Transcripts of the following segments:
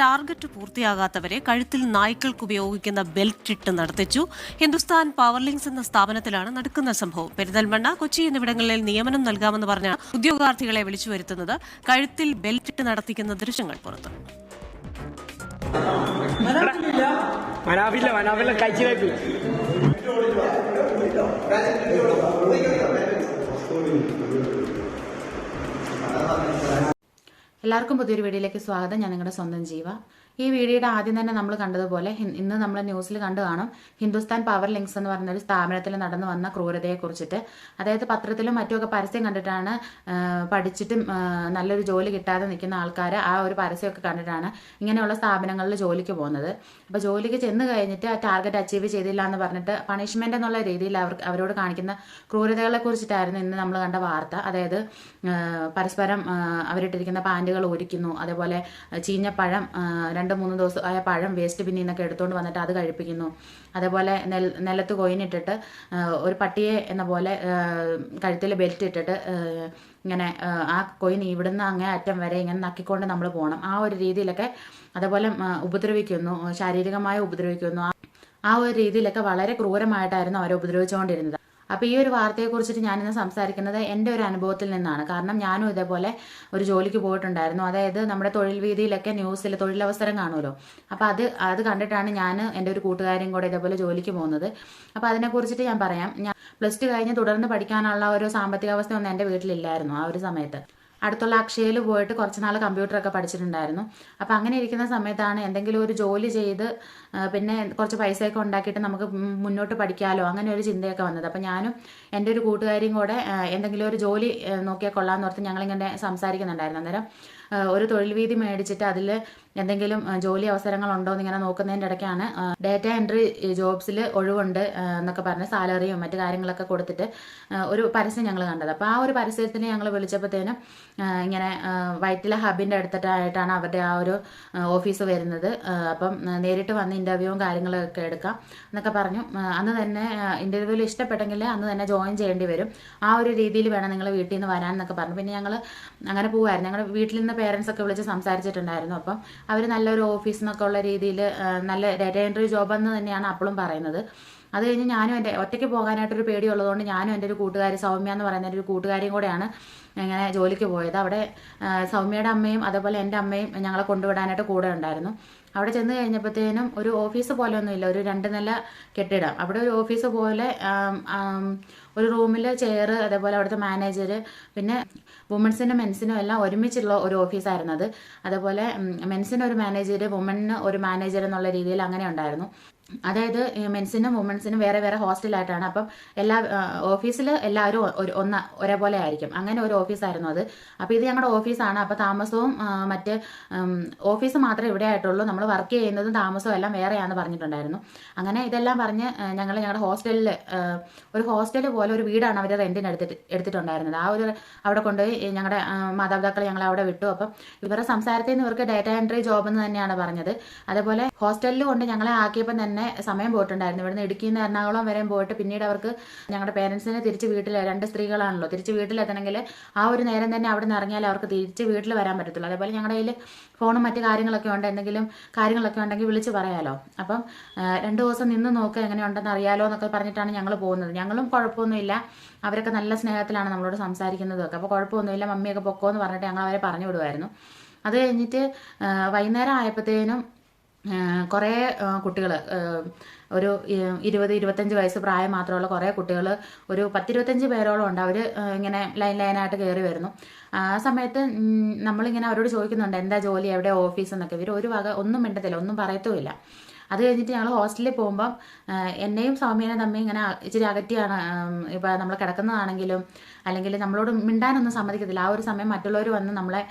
Target പൂർത്തിയാകാത്തവരെ കഴുത്തിൽ നായ്ക്കൾക്ക് ഉപയോഗിക്കുന്ന ബെൽറ്റ് ഇട്ട് നടത്തിച്ചു. ഹിന്ദുസ്ഥാൻ പവർലിങ്സ് എന്ന സ്ഥാപനത്തിലാണ് നടക്കുന്ന സംഭവം. പെരിന്തൽമണ്ണ കൊച്ചി എന്നിവിടങ്ങളിൽ നിയമനം നൽകാമെന്ന് പറഞ്ഞ ഉദ്യോഗാർത്ഥികളെ വിളിച്ചു വരുത്തുന്നത് കഴുത്തിൽ ബെൽറ്റ് ഇട്ട് നടത്തിക്കുന്ന ദൃശ്യങ്ങൾ പുറത്തു. എല്ലാവർക്കും പുതിയൊരു വീഡിയോയിലേക്ക് സ്വാഗതം. ഞാൻ നിങ്ങളുടെ സ്വന്തം ജീവ. ഈ വീഡിയോയുടെ ആദ്യം തന്നെ നമ്മൾ കണ്ടതുപോലെ ഇന്ന് നമ്മൾ ന്യൂസിൽ കണ്ടു കാണും ഹിന്ദുസ്ഥാൻ പവർ ലിങ്ക്സ് എന്ന് പറയുന്ന ഒരു സ്ഥാപനത്തിൽ നടന്നു വന്ന ക്രൂരതയെ കുറിച്ചിട്ട്. അതായത് പത്രത്തിലും മറ്റുമൊക്കെ പരസ്യം കണ്ടിട്ടാണ് പഠിച്ചിട്ടും നല്ലൊരു ജോലി കിട്ടാതെ നിൽക്കുന്ന ആൾക്കാർ ആ ഒരു പരസ്യമൊക്കെ കണ്ടിട്ടാണ് ഇങ്ങനെയുള്ള സ്ഥാപനങ്ങളിൽ ജോലിക്ക് പോകുന്നത്. അപ്പോൾ ജോലിക്ക് ചെന്ന് കഴിഞ്ഞിട്ട് ആ ടാർഗറ്റ് അച്ചീവ് ചെയ്തില്ല എന്ന് പറഞ്ഞിട്ട് പണിഷ്മെന്റ് എന്നുള്ള രീതിയിൽ അവർക്ക് അവരോട് കാണിക്കുന്ന ക്രൂരതകളെ കുറിച്ചിട്ടായിരുന്നു ഇന്ന് നമ്മൾ കണ്ട വാർത്ത. അതായത് പരസ്പരം അവരിട്ടിരിക്കുന്ന പാന്റുകൾ ഒരുക്കുന്നു. അതേപോലെ ചീഞ്ഞ പഴം ആ, രണ്ട് മൂന്ന് ദിവസം ആയ പഴം വേസ്റ്റ് ബിന്നിൽ നിന്നൊക്കെ എടുത്തുകൊണ്ട് വന്നിട്ട് അത് കഴിപ്പിക്കുന്നു. അതേപോലെ നെൽ നിലത്ത് കൊയിനിട്ടിട്ട് ഒരു പട്ടിയെ എന്ന പോലെ കഴുത്തിൽ ബെൽറ്റ് ഇട്ടിട്ട് ഇങ്ങനെ ആ, കൊയിൻ ഇവിടുന്ന് അങ്ങേ അറ്റം വരെ ഇങ്ങനെ നക്കിക്കൊണ്ട് നമ്മൾ പോകണം ആ ഒരു രീതിയിലൊക്കെ അതേപോലെ ഉപദ്രവിക്കുന്നു ശാരീരികമായി ഉപദ്രവിക്കുന്നു. ആ ഒരു രീതിയിലൊക്കെ വളരെ ക്രൂരമായിട്ടായിരുന്നു അവരെ ഉപദ്രവിച്ചുകൊണ്ടിരുന്നത് അപ്പോൾ ഈ ഒരു വാർത്തയെക്കുറിച്ചിട്ട് ഞാനിന്ന് സംസാരിക്കുന്നത് എന്റെ ഒരു അനുഭവത്തിൽ നിന്നാണ്. കാരണം ഞാനും ഇതേപോലെ ഒരു ജോലിക്ക് പോയിട്ടുണ്ടായിരുന്നു. അതായത് നമ്മുടെ തൊഴിൽ വീതിയിലൊക്കെ ന്യൂസിൽ തൊഴിലവസരം കാണുമല്ലോ. അപ്പോൾ അത് അത് കണ്ടിട്ടാണ് ഞാൻ എന്റെ ഒരു കൂട്ടുകാരെയും കൂടെ ഇതേപോലെ ജോലിക്ക് പോകുന്നത്. അപ്പോൾ അതിനെക്കുറിച്ചിട്ട് ഞാൻ പറയാം. ഞാൻ പ്ലസ് ടു കഴിഞ്ഞ് തുടർന്ന് പഠിക്കാനുള്ള ഒരു സാമ്പത്തിക അവസ്ഥ ഒന്നും എന്റെ വീട്ടിലില്ലായിരുന്നു ആ ഒരു സമയത്ത്. അടുത്തുള്ള അക്ഷയയിൽ പോയിട്ട് കുറച്ച് നാൾ കമ്പ്യൂട്ടറൊക്കെ പഠിച്ചിട്ടുണ്ടായിരുന്നു. അപ്പോൾ അങ്ങനെ ഇരിക്കുന്ന സമയത്താണ് എന്തെങ്കിലും ഒരു ജോലി ചെയ്ത് പിന്നെ കുറച്ച് പൈസയൊക്കെ ഉണ്ടാക്കിയിട്ട് നമുക്ക് മുന്നോട്ട് പഠിക്കാമല്ലോ അങ്ങനെ ഒരു ചിന്തയൊക്കെ വന്നത്. അപ്പോൾ ഞാനും എന്റെ ഒരു കൂട്ടുകാരിയും കൂടെ എന്തെങ്കിലും ഒരു ജോലി നോക്കിയാൽ കൊള്ളാമെന്ന് ഓർത്ത് ഞങ്ങളിങ്ങനെ സംസാരിക്കുന്നുണ്ടായിരുന്നു. അന്നേരം ഒരു തൊഴിൽ വീതി മേടിച്ചിട്ട് അതിൽ എന്തെങ്കിലും ജോലി അവസരങ്ങളുണ്ടോ എന്ന് ഇങ്ങനെ നോക്കുന്നതിന്റെ ഇടയ്ക്കാണ് ഡേറ്റ എൻട്രി ജോബ്സിൽ ഒഴിവുണ്ട് എന്നൊക്കെ പറഞ്ഞ് സാലറിയും മറ്റ് കാര്യങ്ങളൊക്കെ കൊടുത്തിട്ട് ഒരു പരസ്യം ഞങ്ങൾ കണ്ടത്. അപ്പോൾ ആ ഒരു പരസ്യത്തിന് ഞങ്ങൾ വിളിച്ചപ്പോഴത്തേനും ഇങ്ങനെ വൈറ്റിലെ ഹബിന്റെ അടുത്തിട്ടായിട്ടാണ് അവരുടെ ആ ഒരു ഓഫീസ് വരുന്നത്. അപ്പം നേരിട്ട് വന്ന് ഇന്റർവ്യൂവും കാര്യങ്ങളൊക്കെ എടുക്കാം എന്നൊക്കെ പറഞ്ഞു. അന്ന് തന്നെ ഇന്റർവ്യൂവിൽ ഇഷ്ടപ്പെട്ടെങ്കിൽ അന്ന് തന്നെ ജോയിൻ ചെയ്യേണ്ടി വരും. ആ ഒരു രീതിയിൽ വേണം നിങ്ങൾ വീട്ടിൽ നിന്ന് വരാൻ എന്നൊക്കെ പറഞ്ഞു. പിന്നെ ഞങ്ങൾ അങ്ങനെ പോകുമായിരുന്നു ഞങ്ങളുടെ വീട്ടിൽ നിന്ന് പേരൻസ് ഒക്കെ വിളിച്ച് സംസാരിച്ചിട്ടുണ്ടായിരുന്നു. അപ്പം അവർ നല്ലൊരു ഓഫീസ് എന്നൊക്കെ ഉള്ള രീതിയിൽ നല്ല ഡേറ്റ എൻട്രി ജോബ് എന്ന് തന്നെയാണ് അപ്പോഴും പറയുന്നത്. അത് കഴിഞ്ഞ് ഞാനും എന്റെ ഒറ്റയ്ക്ക് പോകാനായിട്ടൊരു പേടിയുള്ളതുകൊണ്ട് ഞാനും എന്റെ ഒരു കൂട്ടുകാരി സൗമ്യ എന്ന് പറയുന്ന ഒരു കൂട്ടുകാരിയും കൂടെയാണ് ഇങ്ങനെ ജോലിക്ക് പോയത്. അവിടെ സൗമ്യയുടെ അമ്മയും അതേപോലെ എന്റെ അമ്മയും ഞങ്ങളെ കൊണ്ടുവിടാനായിട്ട് കൂടെ ഉണ്ടായിരുന്നു. അവിടെ ചെന്ന് കഴിഞ്ഞപ്പോഴത്തേനും ഒരു ഓഫീസ് പോലെ ഒന്നുമില്ല ഒരു രണ്ട് നില കെട്ടിടം. അവിടെ ഒരു ഓഫീസ് പോലെ ഒരു റൂമിൽ ചെയർ അതേപോലെ അവിടുത്തെ മാനേജർ പിന്നെ വുമൻസിനും മെൻസിനും എല്ലാം ഒരുമിച്ചുള്ള ഒരു ഓഫീസായിരുന്നു അത് അതേപോലെ മെൻസിന് ഒരു മാനേജർ വുമണിന് ഒരു മാനേജർ എന്നുള്ള രീതിയിൽ അങ്ങനെ ഉണ്ടായിരുന്നു. അതായത് മെൻസിനും വുമൻസിനും വേറെ വേറെ ഹോസ്റ്റലായിട്ടാണ് അപ്പം എല്ലാ ഓഫീസിൽ എല്ലാവരും ഒരു ഒന്ന ഒരേപോലെ ആയിരിക്കും. അങ്ങനെ ഒരു ഓഫീസായിരുന്നു അത്. അപ്പോൾ ഇത് ഞങ്ങളുടെ ഓഫീസാണ് അപ്പോൾ താമസവും മറ്റ് ഓഫീസ് മാത്രമേ ഇവിടെ ആയിട്ടുള്ളൂ. നമ്മൾ വർക്ക് ചെയ്യുന്നതും താമസവും എല്ലാം വേറെയാണെന്ന് പറഞ്ഞിട്ടുണ്ടായിരുന്നു. അങ്ങനെ ഇതെല്ലാം പറഞ്ഞ് ഞങ്ങൾ ഞങ്ങളുടെ ഹോസ്റ്റലിൽ ഒരു ഹോസ്റ്റൽ പോലെ ഒരു വീടാണ് അവർ റെന്റിന് എടുത്തിട്ട് എടുത്തിട്ടുണ്ടായിരുന്നത്. ആ ഒരു അവിടെ കൊണ്ടുപോയി ഞങ്ങളുടെ മാതാപിതാക്കൾ ഞങ്ങളെ അവിടെ വിട്ടു. അപ്പം ഇവരുടെ സംസാരത്തിൽ നിന്ന് ഇവർക്ക് ഡാറ്റ എൻട്രി ജോബ് എന്ന് തന്നെയാണ് പറഞ്ഞത്. അതേപോലെ ഹോസ്റ്റലിൽ കൊണ്ട് ഞങ്ങളെ ആക്കിയപ്പോൾ തന്നെ സമയം പോയിട്ടുണ്ടായിരുന്നു. ഇവിടുന്ന് ഇടുക്കിയിൽ നിന്ന് എറണാകുളം വരെയും പോയിട്ട് പിന്നീട് അവർക്ക് ഞങ്ങളുടെ പേരൻസിനെ തിരിച്ച് വീട്ടിൽ രണ്ട് സ്ത്രീകളാണല്ലോ. തിരിച്ച് വീട്ടിലെത്തണമെങ്കിൽ ആ ഒരു നേരം തന്നെ അവിടെ നിന്ന് ഇറങ്ങിയാൽ അവർക്ക് തിരിച്ച് വീട്ടിൽ വരാൻ പറ്റത്തുള്ളൂ. അതേപോലെ ഞങ്ങളുടെ കയ്യിൽ ഫോണും മറ്റു കാര്യങ്ങളൊക്കെ ഉണ്ട്. എന്തെങ്കിലും കാര്യങ്ങളൊക്കെ ഉണ്ടെങ്കിൽ വിളിച്ച് പറയാലോ. അപ്പം രണ്ടു ദിവസം നിന്ന് നോക്കുക എങ്ങനെയുണ്ടെന്ന് അറിയാലോ എന്നൊക്കെ പറഞ്ഞിട്ടാണ് ഞങ്ങൾ പോകുന്നത്. ഞങ്ങളും കുഴപ്പമൊന്നുമില്ല. അവരൊക്കെ നല്ല സ്നേഹത്തിലാണ് നമ്മളോട് സംസാരിക്കുന്നതൊക്കെ. അപ്പോൾ കുഴപ്പമൊന്നുമില്ല. മമ്മിയൊക്കെ പൊക്കോ എന്ന് പറഞ്ഞിട്ട് ഞങ്ങൾ അവരെ പറഞ്ഞു വിടുമായിരുന്നു അത് കഴിഞ്ഞിട്ട് വൈകുന്നേരം ആയപ്പോഴത്തേനും കുറേ കുട്ടികൾ ഒരു ഇരുപത് ഇരുപത്തഞ്ച് വയസ്സ് പ്രായം മാത്രമുള്ള കുറേ കുട്ടികൾ ഒരു പത്തിരുപത്തഞ്ച് പേരോളം ഉണ്ട്. അവർ ഇങ്ങനെ ലൈൻ ലൈനായിട്ട് കയറി വരുന്നു. ആ സമയത്ത് നമ്മളിങ്ങനെ അവരോട് ചോദിക്കുന്നുണ്ട് എന്താ ജോലി എവിടെ ഓഫീസ് എന്നൊക്കെ. ഇവർ ഒരു വക ഒന്നും മിണ്ടത്തില്ല ഒന്നും പറയത്തുമില്ല. അത് കഴിഞ്ഞിട്ട് ഞങ്ങൾ ഹോസ്റ്റലിൽ പോകുമ്പം എന്നെയും സൗമ്യനെ തമ്മിൽ ഇങ്ങനെ ഇച്ചിരി അകറ്റിയാണ് ഇപ്പം നമ്മൾ കിടക്കുന്നതാണെങ്കിലും അല്ലെങ്കിൽ നമ്മളോട് മിണ്ടാനൊന്നും സമ്മതിക്കത്തില്ല. ആ ഒരു സമയം മറ്റുള്ളവർ വന്ന് നമ്മളെ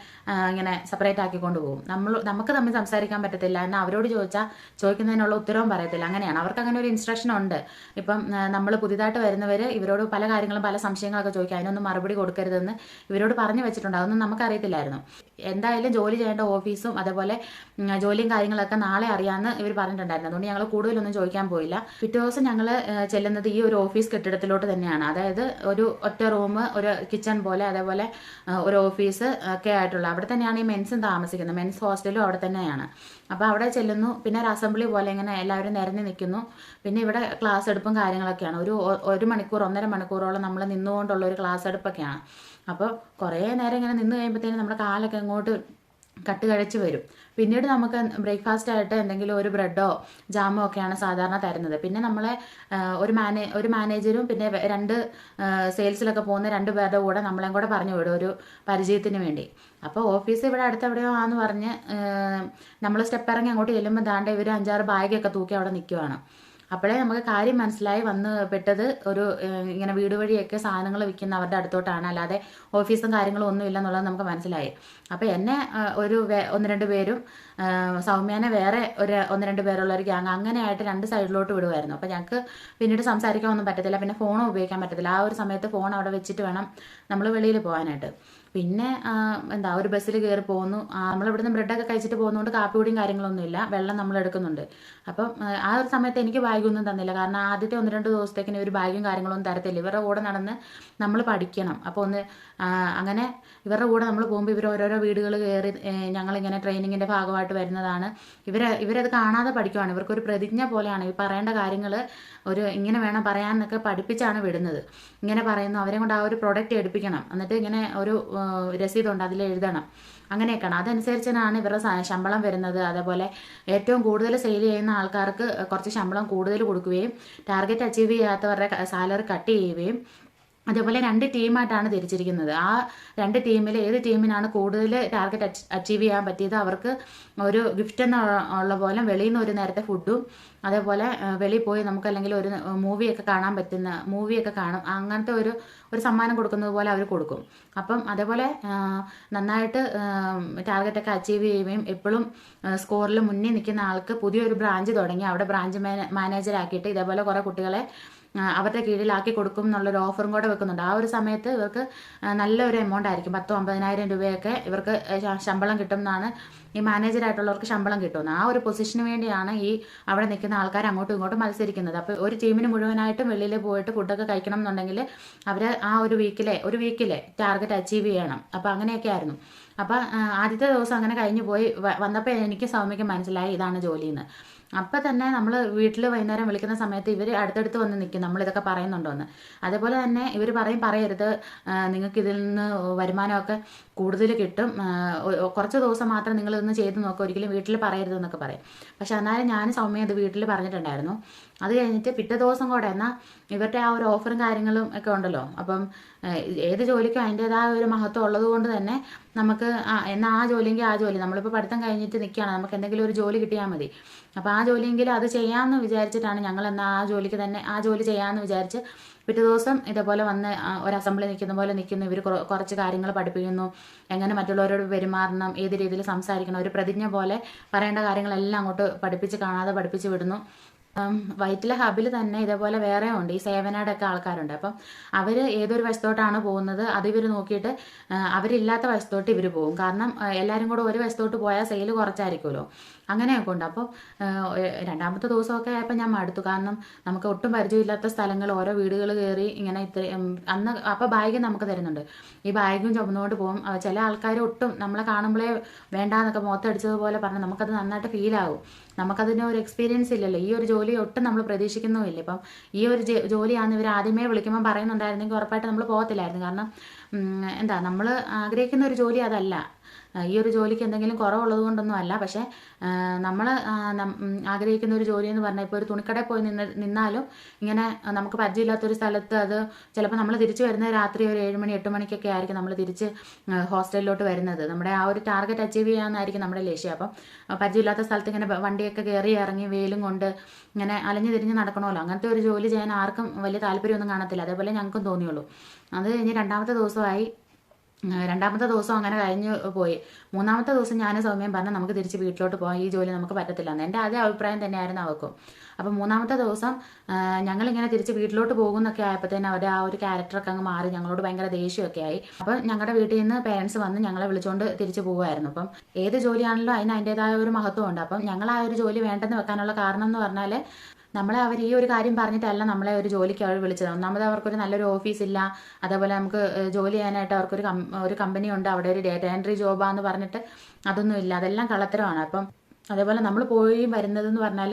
ഇങ്ങനെ സെപ്പറേറ്റ് ആക്കിക്കൊണ്ട് പോകും നമ്മൾ നമുക്ക് തമ്മിൽ സംസാരിക്കാൻ പറ്റത്തില്ല. എന്നാൽ അവരോട് ചോദിച്ചാൽ ചോദിക്കുന്നതിനുള്ള ഉത്തരവും പറയത്തില്ല. അങ്ങനെയാണ്. അവർക്ക് അങ്ങനെ ഒരു ഇൻസ്ട്രക്ഷൻ ഉണ്ട്. ഇപ്പം നമ്മൾ പുതിയതായിട്ട് വരുന്നവർ ഇവരോട് പല കാര്യങ്ങളും പല സംശയങ്ങളൊക്കെ ചോദിക്കുക അതിനൊന്നും മറുപടി കൊടുക്കരുതെന്ന് ഇവരോട് പറഞ്ഞു വെച്ചിട്ടുണ്ട്. അതൊന്നും നമുക്കറിയത്തില്ലായിരുന്നു. എന്തായാലും ജോലി ചെയ്യേണ്ട ഓഫീസും അതേപോലെ ജോലിയും കാര്യങ്ങളൊക്കെ നാളെ അറിയാമെന്ന് ഇവർ പറഞ്ഞിട്ടുണ്ടായിരുന്നു. അതുകൊണ്ട് ഞങ്ങൾ കൂടുതലൊന്നും ചോദിക്കാൻ പോയില്ല. പിറ്റേ ദിവസം ഞങ്ങൾ ചെല്ലുന്നത് ഈ ഒരു ഓഫീസ് കെട്ടിടത്തിലോട്ട് തന്നെയാണ്. അതായത് ഒരു ഒറ്റ റൂം ഒരു കിച്ചൺ പോലെ അതേപോലെ ഒരു ഓഫീസ് ഒക്കെ ആയിട്ടുള്ള. അവിടെ തന്നെയാണ് ഈ മെൻസും താമസിക്കുന്നത്. മെൻസ് ഹോസ്റ്റലും അവിടെ തന്നെയാണ്. അപ്പോൾ അവിടെ ചെല്ലുന്നു. പിന്നെ ഒരു അസംബ്ലി പോലെ ഇങ്ങനെ എല്ലാവരും നിരഞ്ഞു നിൽക്കുന്നു. പിന്നെ ഇവിടെ ക്ലാസ് എടുപ്പും കാര്യങ്ങളൊക്കെയാണ്. ഒരു ഒരു മണിക്കൂർ ഒന്നര മണിക്കൂറോളം നമ്മൾ നിന്നുകൊണ്ടുള്ള ഒരു ക്ലാസ് എടുപ്പൊക്കെയാണ്. അപ്പോൾ കുറേ നേരം ഇങ്ങനെ നിന്ന് കഴിയുമ്പോഴത്തേനും നമ്മുടെ കാലൊക്കെ അങ്ങോട്ട് കട്ട് കഴിച്ച് വരും. പിന്നീട് നമുക്ക് ബ്രേക്ക്ഫാസ്റ്റ് ആയിട്ട് എന്തെങ്കിലും ഒരു ബ്രെഡോ ജാമോ ഒക്കെയാണ് സാധാരണ തരുന്നത്. പിന്നെ നമ്മളെ ഒരു മാനേ ഒരു മാനേജരും പിന്നെ രണ്ട് സെയിൽസിലൊക്കെ പോകുന്ന രണ്ട് പേരുടെ കൂടെ നമ്മളെയും കൂടെ പറഞ്ഞു വിടും ഒരു പരിചയത്തിന് വേണ്ടി. അപ്പോൾ ഓഫീസ് ഇവിടെ അടുത്ത് എവിടെയോ ആന്ന് പറഞ്ഞ് നമ്മൾ സ്റ്റെപ്പ് ഇറങ്ങി അങ്ങോട്ട് ചെല്ലുമ്പോൾ ദാണ്ട് ഇവർ അഞ്ചാറ് ബാഗൊക്കെ തൂക്കി അവിടെ നിൽക്കുവാണ് അപ്പോഴേ നമുക്ക് കാര്യം മനസ്സിലായി വന്ന് പെട്ടത് ഒരു ഇങ്ങനെ വീട് വഴിയൊക്കെ സാധനങ്ങൾ വിൽക്കുന്ന അവരുടെ അടുത്തോട്ടാണ്. അല്ലാതെ ഓഫീസും കാര്യങ്ങളും ഒന്നും ഇല്ലെന്നുള്ളത് നമുക്ക് മനസ്സിലായി. അപ്പോൾ എന്നെ ഒരു ഒന്ന് രണ്ട് പേരും സൗമ്യനെ വേറെ ഒരു ഒന്ന് രണ്ട് പേരുള്ള ഒരു ഗ്യാങ് അങ്ങനെയായിട്ട് രണ്ട് സൈഡിലോട്ട് വിടുമായിരുന്നു അപ്പോൾ ഞങ്ങൾക്ക് പിന്നീട് സംസാരിക്കാൻ ഒന്നും പറ്റത്തില്ല. പിന്നെ ഫോണും ഉപയോഗിക്കാൻ പറ്റത്തില്ല. ആ ഒരു സമയത്ത് ഫോൺ അവിടെ വെച്ചിട്ട് വേണം നമ്മൾ വെളിയിൽ പോകാനായിട്ട് പിന്നെ എന്താ ഒരു ബസ്സിൽ കയറി പോകുന്നു നമ്മളിവിടുന്ന് ബ്രെഡൊക്കെ കഴിച്ചിട്ട് പോകുന്നതുകൊണ്ട് കാപ്പിപൊടിയും കാര്യങ്ങളൊന്നുമില്ല. വെള്ളം നമ്മൾ എടുക്കുന്നുണ്ട്. അപ്പം ആ, ഒരു സമയത്ത് എനിക്ക് ബാഗൊന്നും തന്നില്ല. കാരണം ആദ്യത്തെ ഒന്ന് രണ്ട് ദിവസത്തേക്കിന് ഒരു ബാഗും കാര്യങ്ങളൊന്നും തരത്തില്ല. ഇവരുടെ കൂടെ നടന്ന് നമ്മൾ പഠിക്കണം. അപ്പോൾ ഒന്ന് അങ്ങനെ ഇവരുടെ കൂടെ നമ്മൾ പോകുമ്പോൾ ഇവർ ഓരോരോ വീടുകൾ കയറി ഞങ്ങളിങ്ങനെ ട്രെയിനിങ്ങിന്റെ ഭാഗമായിട്ട് വരുന്നതാണ്. ഇവർ ഇവരത് കാണാതെ പഠിക്കുവാണ്. ഇവർക്കൊരു പ്രതിജ്ഞ പോലെയാണ്. ഈ പറയേണ്ട കാര്യങ്ങൾ ഒരു ഇങ്ങനെ വേണം പറയാനൊക്കെ പഠിപ്പിച്ചാണ് വിടുന്നത്. ഇങ്ങനെ പറയുന്നു. അവരെ കൊണ്ട് ആ ഒരു പ്രൊഡക്റ്റ് എടുപ്പിക്കണം. എന്നിട്ട് ഇങ്ങനെ ഒരു രസീതുണ്ട് അതിൽ എഴുതണം. അങ്ങനെയൊക്കെയാണ്. അതനുസരിച്ചാണ് ഇവരുടെ ശമ്പളം വരുന്നത്. അതേപോലെ ഏറ്റവും കൂടുതൽ സെയിൽ ചെയ്യുന്ന ആൾക്കാർക്ക് കുറച്ച് ശമ്പളം കൂടുതൽ കൊടുക്കുകയും ടാർഗറ്റ് അച്ചീവ് ചെയ്യാത്തവരുടെ സാലറി കട്ട് ചെയ്യുകയും അതേപോലെ രണ്ട് ടീമായിട്ടാണ് തിരിച്ചിരിക്കുന്നത്. ആ രണ്ട് ടീമിൽ ഏത് ടീമിനാണ് കൂടുതൽ ടാർഗറ്റ് അച്ചീവ് ചെയ്യാൻ പറ്റിയത്? അവർക്ക് ഒരു ഗിഫ്റ്റ് എന്ന ഉള്ള പോലെ വെളിയിൽ നിന്ന് ഒരു നേരത്തെ ഫുഡും അതേപോലെ വെളിയിൽ പോയി നമുക്ക് അല്ലെങ്കിൽ ഒരു മൂവിയൊക്കെ കാണാൻ പറ്റുന്ന മൂവിയൊക്കെ കാണും. അങ്ങനത്തെ ഒരു ഒരു സമ്മാനം കൊടുക്കുന്നത് പോലെ അവർ കൊടുക്കും. അപ്പം അതേപോലെ നന്നായിട്ട് ടാർഗറ്റൊക്കെ അച്ചീവ് ചെയ്യുകയും എപ്പോഴും സ്കോറിൽ മുന്നേ നിൽക്കുന്ന ആൾക്ക് പുതിയൊരു ബ്രാഞ്ച് തുടങ്ങി. അവിടെ ബ്രാഞ്ച് മാനേജറാക്കിയിട്ട് ഇതേപോലെ കുറേ കുട്ടികളെ അവരുടെ കീഴിലാക്കി കൊടുക്കും എന്നുള്ളൊരു ഓഫറും കൂടെ വെക്കുന്നുണ്ട്. ആ ഒരു സമയത്ത് ഇവർക്ക് നല്ലൊരു എമൗണ്ട് ആയിരിക്കും. പത്തോ അമ്പതിനായിരം രൂപയൊക്കെ ഇവർക്ക് ശമ്പളം കിട്ടും എന്നാണ് ഈ മാനേജറായിട്ടുള്ളവർക്ക് ശമ്പളം കിട്ടുന്നത്. ആ ഒരു പൊസിഷന് വേണ്ടിയാണ് ഈ അവിടെ നിൽക്കുന്ന ആൾക്കാർ അങ്ങോട്ടും ഇങ്ങോട്ടും മത്സരിക്കുന്നത്. അപ്പോൾ ഒരു ടീമിന് മുഴുവനായിട്ടും വെളിയിൽ പോയിട്ട് ഫുഡൊക്കെ കഴിക്കണം എന്നുണ്ടെങ്കിൽ അവർ ആ ഒരു വീക്കിലെ ഒരു വീക്കിലെ ടാർഗറ്റ് അച്ചീവ് ചെയ്യണം. അപ്പോൾ അങ്ങനെയൊക്കെ ആയിരുന്നു. അപ്പോൾ ആദ്യത്തെ ദിവസം അങ്ങനെ കഴിഞ്ഞു പോയി. വന്നപ്പോൾ എനിക്ക് സൗമ്യക്ക് മനസ്സിലായി ഇതാണ് ജോലിയെന്ന് അപ്പം തന്നെ നമ്മൾ വീട്ടിൽ വൈകുന്നേരം വിളിക്കുന്ന സമയത്ത് ഇവർ അടുത്തടുത്ത് വന്ന് നിൽക്കും നമ്മളിതൊക്കെ പറയുന്നുണ്ടോന്ന്. അതേപോലെ തന്നെ ഇവർ പറയും പറയരുത്. നിങ്ങൾക്ക് ഇതിൽ നിന്ന് വരുമാനമൊക്കെ കൂടുതൽ കിട്ടും. കുറച്ച് ദിവസം മാത്രം നിങ്ങൾ ഇതൊന്ന് ചെയ്ത് നോക്കുക ഒരിക്കലും വീട്ടിൽ പറയരുത് എന്നൊക്കെ പറയും. പക്ഷെ എന്നാലും ഞാൻ സൗമ്യ അത് വീട്ടിൽ പറഞ്ഞിട്ടുണ്ടായിരുന്നു. അത് കഴിഞ്ഞിട്ട് പിറ്റേ ദിവസം കൂടെ എന്നാൽ ഇവരുടെ ആ ഒരു ഓഫറും കാര്യങ്ങളും ഒക്കെ ഉണ്ടല്ലോ. അപ്പം ഏത് ജോലിക്കും അതിന്റെതായ ഒരു മഹത്വം ഉള്ളത് കൊണ്ട് തന്നെ നമുക്ക് എന്നാൽ ആ ജോലിയെങ്കിൽ ആ ജോലി. നമ്മളിപ്പോൾ പഠിത്തം കഴിഞ്ഞിട്ട് നിൽക്കുകയാണ് നമുക്ക് എന്തെങ്കിലും ഒരു ജോലി കിട്ടിയാൽ മതി. അപ്പോൾ ആ ജോലിയെങ്കിലും അത് ചെയ്യാമെന്ന് വിചാരിച്ചിട്ടാണ് ഞങ്ങൾ എന്നാൽ ആ ജോലിക്ക് തന്നെ ആ ജോലി ചെയ്യാമെന്ന് വിചാരിച്ച് പിറ്റേ ദിവസം ഇതേപോലെ വന്ന് ഒരു അസംബ്ലി നിൽക്കുന്ന പോലെ നിൽക്കുന്നു ഇവർ കുറച്ച് കാര്യങ്ങൾ പഠിപ്പിക്കുന്നു. എങ്ങനെ മറ്റുള്ളവരോട് പെരുമാറണം ഏത് രീതിയിൽ സംസാരിക്കണം ഒരു പ്രതിജ്ഞ പോലെ പറയേണ്ട കാര്യങ്ങളെല്ലാം അങ്ങോട്ട് പഠിപ്പിച്ച് കാണാതെ പഠിപ്പിച്ച് വിടുന്നു. വൈറ്റില ഹബിൽ തന്നെ ഇതേപോലെ വേറെ ഉണ്ട്. ഈ സേവനാടൊക്കെ ആൾക്കാരുണ്ട്. അപ്പം അവർ ഏതൊരു വശത്തോട്ടാണ് പോകുന്നത് അത് ഇവർ നോക്കിയിട്ട് അവരില്ലാത്ത വശത്തോട്ട് ഇവർ പോകും. കാരണം എല്ലാവരും കൂടെ ഒരു വശത്തോട്ട് പോയാൽ സെയിൽ കുറച്ചായിരിക്കുമല്ലോ. അങ്ങനെയൊക്കെ ഉണ്ട്. അപ്പോൾ രണ്ടാമത്തെ ദിവസമൊക്കെ ആയപ്പോൾ ഞാൻ മടുത്തു. കാരണം നമുക്ക് ഒട്ടും പരിചയമില്ലാത്ത സ്ഥലങ്ങൾ ഓരോ വീടുകൾ കയറി ഇങ്ങനെ ഇത്ര അന്ന് അപ്പോൾ ബാഗ് നമുക്ക് തരുന്നുണ്ട്. ഈ ബാഗും ചുമന്നുകൊണ്ട് പോകും. ചില ആൾക്കാർ ഒട്ടും നമ്മളെ കാണുമ്പോഴേ വേണ്ടാന്നൊക്കെ മുഖത്തടിച്ചതുപോലെ പറഞ്ഞ് നമുക്കത് നന്നായിട്ട് ഫീലാകും നമുക്കതിന് ഒരു എക്സ്പീരിയൻസ് ഇല്ലല്ലോ. ഈ ഒരു ജോലി ഒട്ടും നമ്മൾ പ്രതീക്ഷിക്കുന്നുമില്ല. ഇപ്പം ഈ ഒരു ജോലിയാണ് ഇവർ ആദ്യമേ വിളിക്കുമ്പോൾ പറയുന്നുണ്ടായിരുന്നെങ്കിൽ ഉറപ്പായിട്ട് നമ്മൾ പോകത്തില്ലായിരുന്നു. കാരണം എന്താ നമ്മൾ ആഗ്രഹിക്കുന്ന ഒരു ജോലി അതല്ല. ഈ ഒരു ജോലിക്ക് എന്തെങ്കിലും കുറവുള്ളത് കൊണ്ടൊന്നും അല്ല. പക്ഷേ നമ്മൾ ആഗ്രഹിക്കുന്ന ഒരു ജോലി എന്ന് പറഞ്ഞാൽ ഇപ്പോൾ ഒരു തുണിക്കടയിൽ പോയി നിന്ന് നിന്നാലും ഇങ്ങനെ നമുക്ക് പരിചയമില്ലാത്തൊരു സ്ഥലത്ത് അത് ചിലപ്പോൾ നമ്മൾ തിരിച്ചു വരുന്ന രാത്രി ഒരു ഏഴ് മണി എട്ട് മണിക്കൊക്കെ ആയിരിക്കും നമ്മൾ തിരിച്ച് ഹോസ്റ്റലിലോട്ട് വരുന്നത്. നമ്മുടെ ആ ഒരു ടാർഗറ്റ് അച്ചീവ് ചെയ്യാമെന്നായിരിക്കും നമ്മുടെ ലക്ഷ്യം. അപ്പം പരിചയമില്ലാത്ത സ്ഥലത്ത് ഇങ്ങനെ വണ്ടിയൊക്കെ കയറി ഇറങ്ങി വെയിലും കൊണ്ട് ഇങ്ങനെ അലഞ്ഞു തിരിഞ്ഞ് നടക്കണമല്ലോ. അങ്ങനത്തെ ഒരു ജോലി ചെയ്യാൻ ആർക്കും വലിയ താല്പര്യമൊന്നും കാണത്തില്ല. അതേപോലെ ഞങ്ങൾക്കും തോന്നിയുള്ളൂ. അത് കഴിഞ്ഞ് രണ്ടാമത്തെ ദിവസമായി രണ്ടാമത്തെ ദിവസം അങ്ങനെ കഴിഞ്ഞു പോയി. മൂന്നാമത്തെ ദിവസം ഞാൻ സൗമ്യം പറഞ്ഞു നമുക്ക് തിരിച്ച് വീട്ടിലോട്ട് പോകാം. ഈ ജോലി നമുക്ക് പറ്റത്തില്ല. എന്ന്. എന്റെ അതേ അഭിപ്രായം തന്നെയായിരുന്നു അവർക്കും അപ്പോൾ മൂന്നാമത്തെ ദിവസം ഞങ്ങളിങ്ങനെ തിരിച്ച് വീട്ടിലോട്ട് പോകുന്നൊക്കെ ആയപ്പോഴത്തേനും അവരുടെ ആ ഒരു ക്യാരക്ടറൊക്കെ അങ്ങ് മാറി. ഞങ്ങളോട് ഭയങ്കര ദേഷ്യമൊക്കെ ആയി. അപ്പോൾ ഞങ്ങളുടെ വീട്ടിൽ നിന്ന് പേരൻസ് വന്ന് ഞങ്ങളെ വിളിച്ചുകൊണ്ട് തിരിച്ച് പോകുമായിരുന്നു അപ്പം ഏത് ജോലിയാണല്ലോ അതിന് അതിന്റെതായ ഒരു മഹത്വമുണ്ട് അപ്പം ഞങ്ങൾ ആ ഒരു ജോലി വേണ്ടെന്ന് വെക്കാനുള്ള കാരണം എന്ന് പറഞ്ഞാൽ നമ്മളെ അവർ ഈ ഒരു കാര്യം പറഞ്ഞിട്ടല്ല നമ്മളെ ഒരു ജോലിക്ക് അവർ വിളിച്ചത്. ഒന്നാമത് അവർക്കൊരു നല്ലൊരു ഓഫീസ് ഇല്ല. അതേപോലെ നമുക്ക് ജോലി ചെയ്യാനായിട്ട് അവർക്കൊരു ഒരു കമ്പനി ഉണ്ട്. അവിടെ ഒരു ഡേറ്റ എൻട്രി ജോബാന്ന് പറഞ്ഞിട്ട് അതൊന്നും ഇല്ല. അതെല്ലാം കള്ളത്തരമാണ്. അപ്പം അതേപോലെ നമ്മൾ പോയി വരുന്നതെന്ന് പറഞ്ഞാൽ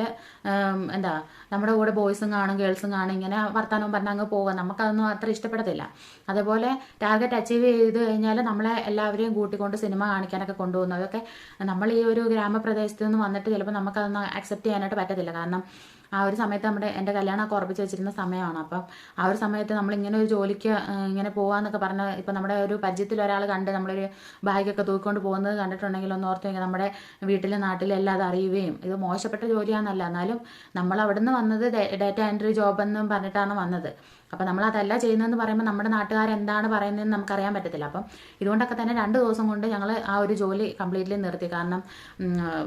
എന്താ നമ്മുടെ കൂടെ ബോയ്സും കാണും ഗേൾസും കാണും ഇങ്ങനെ വർത്തമാനവും പറഞ്ഞ് അങ്ങ് പോകാം നമുക്കതൊന്നും അത്ര ഇഷ്ടപ്പെടത്തില്ല. അതേപോലെ ടാർഗറ്റ് അച്ചീവ് ചെയ്ത് കഴിഞ്ഞാൽ നമ്മളെ എല്ലാവരെയും കൂട്ടിക്കൊണ്ട് സിനിമ കാണിക്കാനൊക്കെ കൊണ്ടുപോകുന്നു. അതൊക്കെ നമ്മൾ ഈ ഒരു ഗ്രാമപ്രദേശത്ത് നിന്ന് വന്നിട്ട് ചിലപ്പോൾ നമുക്കതൊന്നും അക്സെപ്റ്റ് ചെയ്യാനായിട്ട് പറ്റത്തില്ല. കാരണം ആ ഒരു സമയത്ത് നമ്മുടെ എന്റെ കല്യാണമൊക്കെ ഉറപ്പിച്ച് വെച്ചിരുന്ന സമയമാണ്. അപ്പം ആ ഒരു സമയത്ത് നമ്മൾ ഇങ്ങനെ ഒരു ജോലിക്ക് ഇങ്ങനെ പോകാന്നൊക്കെ പറഞ്ഞ ഇപ്പം നമ്മുടെ ഒരു പരിചയത്തിൽ ഒരാൾ കണ്ട് നമ്മളൊരു ബാഗൊക്കെ തൂക്കിക്കൊണ്ട് പോകുന്നത് കണ്ടിട്ടുണ്ടെങ്കിൽ ഒന്ന് ഓർത്ത് കഴിഞ്ഞാൽ നമ്മുടെ വീട്ടിലും നാട്ടിലും എല്ലാം അത് അറിയുകയും ഇത് മോശപ്പെട്ട ജോലിയാണെന്നല്ല എന്നാലും നമ്മൾ അവിടുന്ന് വന്നത് ഡേറ്റ എൻട്രി ജോബ് എന്നും പറഞ്ഞിട്ടാണ് വന്നത്. അപ്പം നമ്മൾ അതല്ല ചെയ്യുന്നതെന്ന് പറയുമ്പോൾ നമ്മുടെ നാട്ടുകാർ എന്താണ് പറയുന്നതെന്ന് നമുക്കറിയാൻ പറ്റത്തില്ല. അപ്പം ഇതുകൊണ്ടൊക്കെ തന്നെ രണ്ട് ദിവസം കൊണ്ട് ഞങ്ങൾ ആ ഒരു ജോലി കംപ്ലീറ്റ്ലി നിർത്തി. കാരണം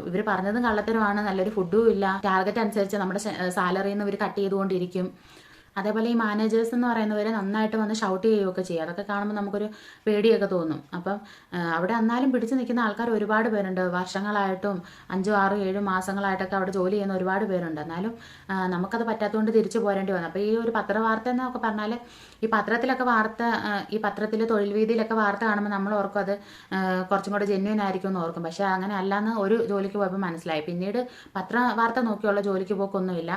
ഇവർ പറഞ്ഞതും കള്ളത്തരമാണ്. നല്ലൊരു ഫുഡും ഇല്ല. ടാർഗറ്റ് അനുസരിച്ച് നമ്മുടെ സാലറിയിൽ നിന്ന് ഇവർ കട്ട് ചെയ്തുകൊണ്ടിരിക്കും. അതേപോലെ ഈ മാനേജേഴ്സ് എന്ന് പറയുന്നവർ നന്നായിട്ട് വന്ന് ഷൗട്ട് ചെയ്യുകയൊക്കെ ചെയ്യും. അതൊക്കെ കാണുമ്പോൾ നമുക്കൊരു പേടിയൊക്കെ തോന്നും. അപ്പം അവിടെ എന്നാലും പിടിച്ചു നിൽക്കുന്ന ആൾക്കാർ ഒരുപാട് പേരുണ്ട്. വർഷങ്ങളായിട്ടും അഞ്ചും ആറും ഏഴ് മാസങ്ങളായിട്ടൊക്കെ അവിടെ ജോലി ചെയ്യുന്ന ഒരുപാട് പേരുണ്ട്. എന്നാലും നമുക്കത് പറ്റാത്തതുകൊണ്ട് തിരിച്ചു പോരേണ്ടി വന്നു. അപ്പോൾ ഈ ഒരു പത്രവാർത്ത എന്നൊക്കെ പറഞ്ഞാൽ ഈ പത്രത്തിലൊക്കെ വാർത്ത ഈ പത്രത്തിൽ തൊഴിൽ വീതിയിലൊക്കെ വാർത്ത കാണുമ്പോൾ നമ്മൾ ഓർക്കും അത് കുറച്ചും കൂടെ ജെന്യൂൻ ആയിരിക്കും എന്ന് ഓർക്കും. പക്ഷേ അങ്ങനെ അല്ലാന്ന് ഒരു ജോലിക്ക് പോയപ്പോൾ മനസ്സിലായി. പിന്നീട് പത്ര വാർത്ത നോക്കിയുള്ള ജോലിക്ക് പോക്കൊന്നുമില്ല.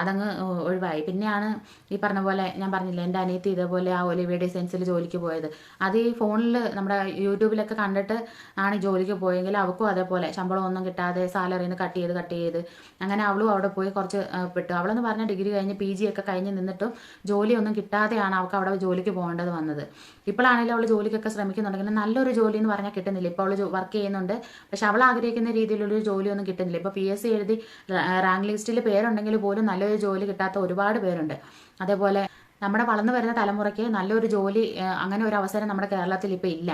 അതങ്ങ് ഒഴിവായി. പിന്നെയാണ് ഈ പറഞ്ഞ പോലെ ഞാൻ പറഞ്ഞില്ല എന്റെ അനിയത്തി ഇതേപോലെ ആ ഒലിവിയ ഡിസൈൻസിൽ ജോലിക്ക് പോയത്. അത് ഈ ഫോണിൽ നമ്മുടെ യൂട്യൂബിലൊക്കെ കണ്ടിട്ട് ആണ് ജോലിക്ക് പോയെങ്കിൽ അവൾക്കും അതേപോലെ ശമ്പളം ഒന്നും കിട്ടാതെ സാലറിന്ന് കട്ട് ചെയ്ത് കട്ട് ചെയ്ത് അങ്ങനെ അവളും അവിടെ പോയി കുറച്ച് പെട്ടു. അവളെന്ന് പറഞ്ഞ ഡിഗ്രി കഴിഞ്ഞ് പി ജി ഒക്കെ കഴിഞ്ഞ് നിന്നിട്ടും ജോലിയൊന്നും കിട്ടാതെയാണ് അവൾക്ക് അവിടെ ജോലിക്ക് പോകേണ്ടത് വന്നത്. ഇപ്പോഴാണെങ്കിലും അവൾ ജോലിക്കൊക്കെ ശ്രമിക്കുന്നുണ്ടെങ്കിൽ നല്ലൊരു ജോലി എന്ന് പറഞ്ഞാൽ കിട്ടുന്നില്ല. ഇപ്പോൾ അവൾ വർക്ക് ചെയ്യുന്നുണ്ട്. പക്ഷെ അവൾ ആഗ്രഹിക്കുന്ന രീതിയിലുള്ളൊരു ജോലിയൊന്നും കിട്ടുന്നില്ല. ഇപ്പോൾ പി എസ് സി എഴുതി റാങ്ക് ലിസ്റ്റിൽ പേരുണ്ടെങ്കിൽ പോലും നല്ലൊരു ജോലി കിട്ടാത്ത ഒരുപാട് പേരുണ്ട്. അതേപോലെ നമ്മുടെ വളർന്നു വരുന്ന തലമുറയ്ക്ക് നല്ലൊരു ജോലി അങ്ങനെ ഒരു അവസരം നമ്മുടെ കേരളത്തിൽ ഇപ്പോൾ ഇല്ല.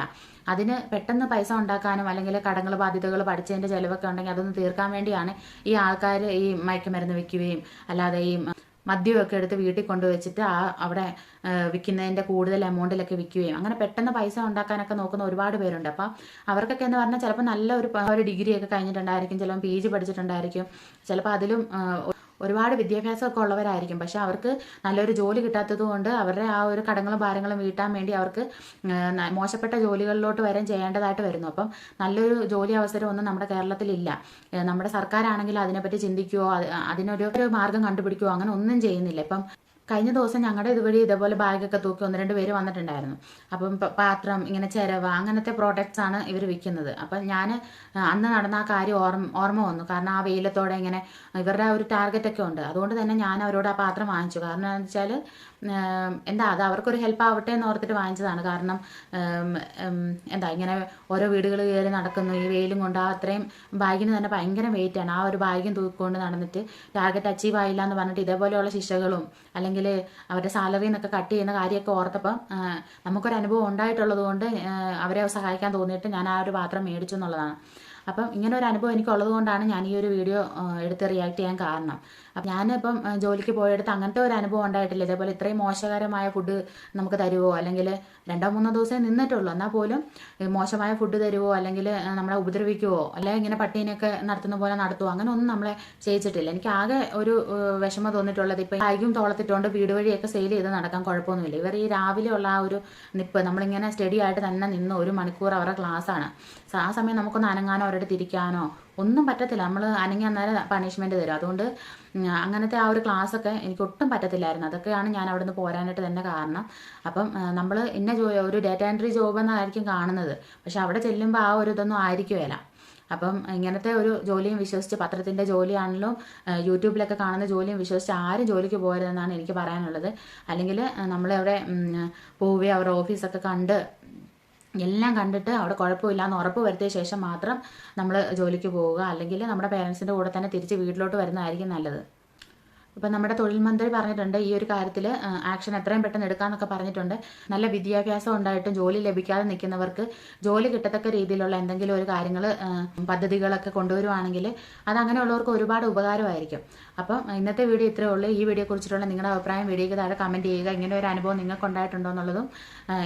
അതിന് പെട്ടെന്ന് പൈസ ഉണ്ടാക്കാനും അല്ലെങ്കിൽ കടങ്ങൾ ബാധ്യതകൾ പഠിച്ചതിന്റെ ചിലവൊക്കെ ഉണ്ടെങ്കിൽ അതൊന്ന് തീർക്കാൻ വേണ്ടിയാണ് ഈ ആൾക്കാർ ഈ മയക്കുമരുന്ന് വിൽക്കുകയും അല്ലാതെ ഈ മദ്യമൊക്കെ എടുത്ത് വീട്ടിൽ കൊണ്ടുവച്ചിട്ട് ആ അവിടെ വിൽക്കുന്നതിന്റെ കൂടുതൽ എമൗണ്ടിലൊക്കെ വിൽക്കുകയും അങ്ങനെ പെട്ടെന്ന് പൈസ ഉണ്ടാക്കാനൊക്കെ നോക്കുന്ന ഒരുപാട് പേരുണ്ട്. അപ്പം അവർക്കൊക്കെ എന്ന് പറഞ്ഞാൽ ചിലപ്പോൾ നല്ല ഒരു ഡിഗ്രിയൊക്കെ കഴിഞ്ഞിട്ടുണ്ടായിരിക്കും ചിലപ്പോൾ പി ജി പഠിച്ചിട്ടുണ്ടായിരിക്കും. ചിലപ്പോൾ അതിലും ഒരുപാട് വിദ്യാഭ്യാസമൊക്കെ ഉള്ളവരായിരിക്കും. പക്ഷെ അവർക്ക് നല്ലൊരു ജോലി കിട്ടാത്തത് കൊണ്ട് അവരുടെ ആ ഒരു കടങ്ങളും ഭാരങ്ങളും വീട്ടാൻ വേണ്ടി അവർക്ക് മോശപ്പെട്ട ജോലികളിലോട്ട് വരെ ചെയ്യേണ്ടതായിട്ട് വരുന്നു. അപ്പം നല്ലൊരു ജോലി അവസരം ഒന്നും നമ്മുടെ കേരളത്തിലില്ല. നമ്മുടെ സർക്കാരാണെങ്കിൽ അതിനെപ്പറ്റി ചിന്തിക്കുകയോ അതിനൊരു മാർഗം കണ്ടുപിടിക്കുകയോ അങ്ങനെ ഒന്നും ചെയ്യുന്നില്ല. ഇപ്പം കഴിഞ്ഞ ദിവസം ഞങ്ങളുടെ ഇതുവഴി ഇതേപോലെ ബാഗൊക്കെ തൂക്കി ഒന്ന് രണ്ട് പേര് വന്നിട്ടുണ്ടായിരുന്നു. അപ്പം പാത്രം ഇങ്ങനെ ചിരവ അങ്ങനത്തെ പ്രോഡക്റ്റ്സ് ആണ് ഇവർ വിൽക്കുന്നത് അപ്പം ഞാൻ അന്ന് നടന്ന ആ കാര്യം ഓർമ്മ ഓർമ്മ വന്നു. കാരണം ആ വെയിലത്തോടെ ഇങ്ങനെ ഇവരുടെ ഒരു ടാർഗറ്റൊക്കെ ഉണ്ട്. അതുകൊണ്ട് തന്നെ ഞാൻ അവരോട് ആ പാത്രം വാങ്ങിച്ചു. കാരണം എന്താണെന്ന് വെച്ചാൽ എന്താ അത് അവർക്കൊരു ഹെൽപ്പ് ആവട്ടെ എന്ന് ഓർത്തിട്ട് വാങ്ങിച്ചതാണ്. കാരണം എന്താ ഇങ്ങനെ ഓരോ വീടുകൾ കയറി നടക്കുന്നു. ഈ വെയിലും കൊണ്ട് ആ അത്രയും ബാഗിന് തന്നെ ഭയങ്കര വെയിറ്റ് ആണ്. ആ ഒരു ബാഗും തൂക്കിക്കൊണ്ട് നടന്നിട്ട് ടാർഗറ്റ് അച്ചീവ് ആയില്ല എന്ന് പറഞ്ഞിട്ട് ഇതേപോലെയുള്ള ശിക്ഷകളും അല്ലെങ്കിൽ അവരുടെ സാലറി എന്നൊക്കെ കട്ട് ചെയ്യുന്ന കാര്യമൊക്കെ ഓർത്തപ്പം നമുക്കൊരു അനുഭവം ഉണ്ടായിട്ടുള്ളത് കൊണ്ട് അവരെ സഹായിക്കാൻ തോന്നിയിട്ട് ഞാൻ ആ ഒരു പാത്രം മേടിച്ചു എന്നുള്ളതാണ്. അപ്പം ഇങ്ങനെ ഒരു അനുഭവം എനിക്കുള്ളത് കൊണ്ടാണ് ഞാൻ ഈ ഒരു വീഡിയോ എടുത്ത് റിയാക്ട് ചെയ്യാൻ കാരണം. അപ്പം ഞാനിപ്പം ജോലിക്ക് പോയെടുത്ത് അങ്ങനത്തെ ഒരു അനുഭവം ഉണ്ടായിട്ടില്ല. ഇതേപോലെ ഇത്രയും മോശകരമായ ഫുഡ് നമുക്ക് തരുമോ അല്ലെങ്കിൽ രണ്ടോ മൂന്നോ ദിവസമേ നിന്നിട്ടുള്ളൂ. എന്നാൽ പോലും മോശമായ ഫുഡ് തരുമോ അല്ലെങ്കിൽ നമ്മളെ ഉപദ്രവിക്കുവോ? അല്ലെങ്കിൽ ഇങ്ങനെ പട്ടീനെയൊക്കെ നടത്തുന്ന പോലെ നടത്തുമോ അങ്ങനെ ഒന്നും നമ്മളെ ചെയ്യിച്ചിട്ടില്ല. എനിക്ക് ആകെ ഒരു വിഷമം തോന്നിയിട്ടുള്ളത് ഇപ്പം ആയിക്കും തോളത്തിട്ടുകൊണ്ട് വീട് വഴിയൊക്കെ സെയിൽ ചെയ്ത് നടക്കാൻ കുഴപ്പമൊന്നുമില്ല. ഇവർ ഈ രാവിലെ ഉള്ള ആ ഒരു നിപ്പ് നമ്മളിങ്ങനെ സ്റ്റഡി ആയിട്ട് തന്നെ നിന്ന് ഒരു മണിക്കൂർ അവരുടെ ക്ലാസ്സാണ് ആ സമയം നമുക്കൊന്ന് അനങ്ങാനോ അവരുടെ തിരിക്കാനോ ഒന്നും പറ്റത്തില്ല. നമ്മൾ അനങ്ങി അന്നേരം പണിഷ്മെന്റ് തരും. അതുകൊണ്ട് അങ്ങനത്തെ ആ ഒരു ക്ലാസ് ഒക്കെ എനിക്ക് ഒട്ടും പറ്റത്തില്ലായിരുന്നു. അതൊക്കെയാണ് ഞാൻ അവിടെ നിന്ന് പോരാനായിട്ട് തന്നെ കാരണം. അപ്പം നമ്മൾ ഇന്ന ജോ ഒരു ഡേറ്റ എൻട്രി ജോബ് എന്നായിരിക്കും കാണുന്നത്. പക്ഷെ അവിടെ ചെല്ലുമ്പോൾ ആ ഒരു ഇതൊന്നും ആയിരിക്കുമല്ല അപ്പം ഇങ്ങനത്തെ ഒരു ജോലിയും വിശ്വസിച്ച് പത്രത്തിന്റെ ജോലിയാണല്ലോ യൂട്യൂബിലൊക്കെ കാണുന്ന ജോലിയും വിശ്വസിച്ച് ആരും ജോലിക്ക് പോകരുതെന്നാണ് എനിക്ക് പറയാനുള്ളത്. അല്ലെങ്കിൽ നമ്മളവിടെ പോവുകയോ അവരുടെ ഓഫീസൊക്കെ കണ്ട് എല്ലാം കണ്ടിട്ട് അവിടെ കുഴപ്പമില്ല എന്ന് ഉറപ്പ് വരുത്തിയ ശേഷം മാത്രം നമ്മൾ ജോലിക്ക് പോവുക. അല്ലെങ്കിൽ നമ്മുടെ പേരൻസിന്റെ കൂടെ തന്നെ തിരിച്ച് വീട്ടിലോട്ട് വരുന്നതായിരിക്കും നല്ലത്. ഇപ്പം നമ്മുടെ തൊഴിൽ മന്ത്രി പറഞ്ഞിട്ടുണ്ട് ഈ ഒരു കാര്യത്തിൽ ആക്ഷൻ എത്രയും പെട്ടെന്ന് എടുക്കാമെന്നൊക്കെ പറഞ്ഞിട്ടുണ്ട്. നല്ല വിദ്യാഭ്യാസം ഉണ്ടായിട്ടും ജോലി ലഭിക്കാതെ നിൽക്കുന്നവർക്ക് ജോലി കിട്ടത്തക്ക രീതിയിലുള്ള എന്തെങ്കിലും ഒരു കാര്യങ്ങൾ പദ്ധതികളൊക്കെ കൊണ്ടുവരുവാണെങ്കിൽ അത് അങ്ങനെയുള്ളവർക്ക് ഒരുപാട് ഉപകാരമായിരിക്കും. അപ്പം ഇന്നത്തെ വീഡിയോ ഇത്രയേ ഉള്ളൂ. ഈ വീഡിയോ കുറിച്ചിട്ടുള്ള നിങ്ങളുടെ അഭിപ്രായം വീഡിയോയ്ക്ക് താഴെ കമന്റ് ചെയ്യുക. ഇങ്ങനെ ഒരു അനുഭവം നിങ്ങൾക്ക് ഉണ്ടായിട്ടുണ്ടോ എന്നുള്ളതും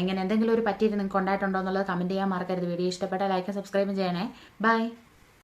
ഇങ്ങനെ എന്തെങ്കിലും ഒരു പറ്റിയിട്ട് നിങ്ങൾക്ക് ഉണ്ടായിട്ടുണ്ടോ എന്നുള്ളത് കമന്റ് ചെയ്യാൻ മറക്കരുത്. വീഡിയോ ഇഷ്ടപ്പെട്ടാൽ ലൈക്കും സബ്സ്ക്രൈബും ചെയ്യണേ. ബൈ